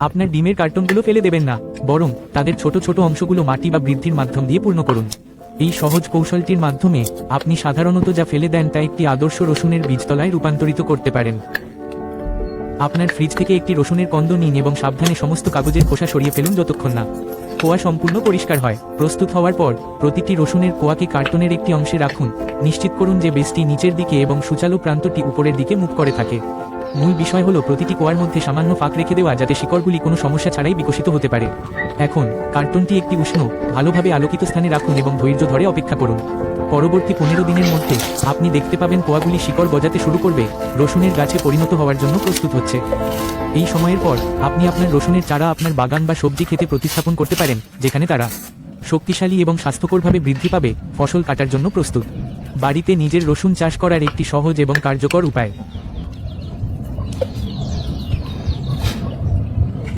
আপনার ডিমের কার্টনগুলো ফেলে দেবেন না, বরং তাদের ছোট ছোট অংশগুলো মাটি বা বৃদ্ধির মাধ্যম দিয়ে পূর্ণ করুন। এই সহজ কৌশলটির মাধ্যমে আপনি সাধারণত যা ফেলে দেন তা একটি আদর্শ রসুনের বীজতলায় রূপান্তরিত করতে পারেন। আপনার ফ্রিজ থেকে একটি রসুনের কন্দ নিন এবং সাবধানে সমস্ত কাগজের খোসা সরিয়ে ফেলুন যতক্ষণ না। কোয়া সম্পূর্ণ পরিষ্কার হয়। প্রস্তুত হওয়ার পর প্রতিটি রসুনের কোয়াকে কার্টনের একটি অংশে রাখুন। নিশ্চিত করুন যে বেসটি নিচের দিকে এবং সুচালু প্রান্তটি উপরের দিকে মুখ করে থাকে। মূল বিষয় হলো প্রতিটি কোয়ার মধ্যে সামান্য ফাঁক রেখে দেওয়া যাতে শিকড়গুলি কোনো সমস্যা ছাড়াই বিকশিত হতে পারে। এখন, কার্টনটি একটি উষ্ণ, ভালোভাবে আলোকিত স্থানে রাখুন এবং ধৈর্য ধরে অপেক্ষা করুন। পরবর্তী পনেরো দিনের মধ্যে আপনি দেখতে পাবেন কোয়াগুলি শিকড় গজাতে শুরু করবে, রসুনের গাছে পরিণত হওয়ার জন্য প্রস্তুত হচ্ছে। এই সময়ের পর আপনি আপনার রসুনের চারা আপনার বাগান বা সবজি খেতে প্রতিস্থাপন করতে পারেন, যেখানে তারা শক্তিশালী এবং স্বাস্থ্যকরভাবে বৃদ্ধি পাবে, ফসল কাটার জন্য প্রস্তুত। বাড়িতে নিজের রসুন চাষ করার একটি সহজ এবং কার্যকর উপায়।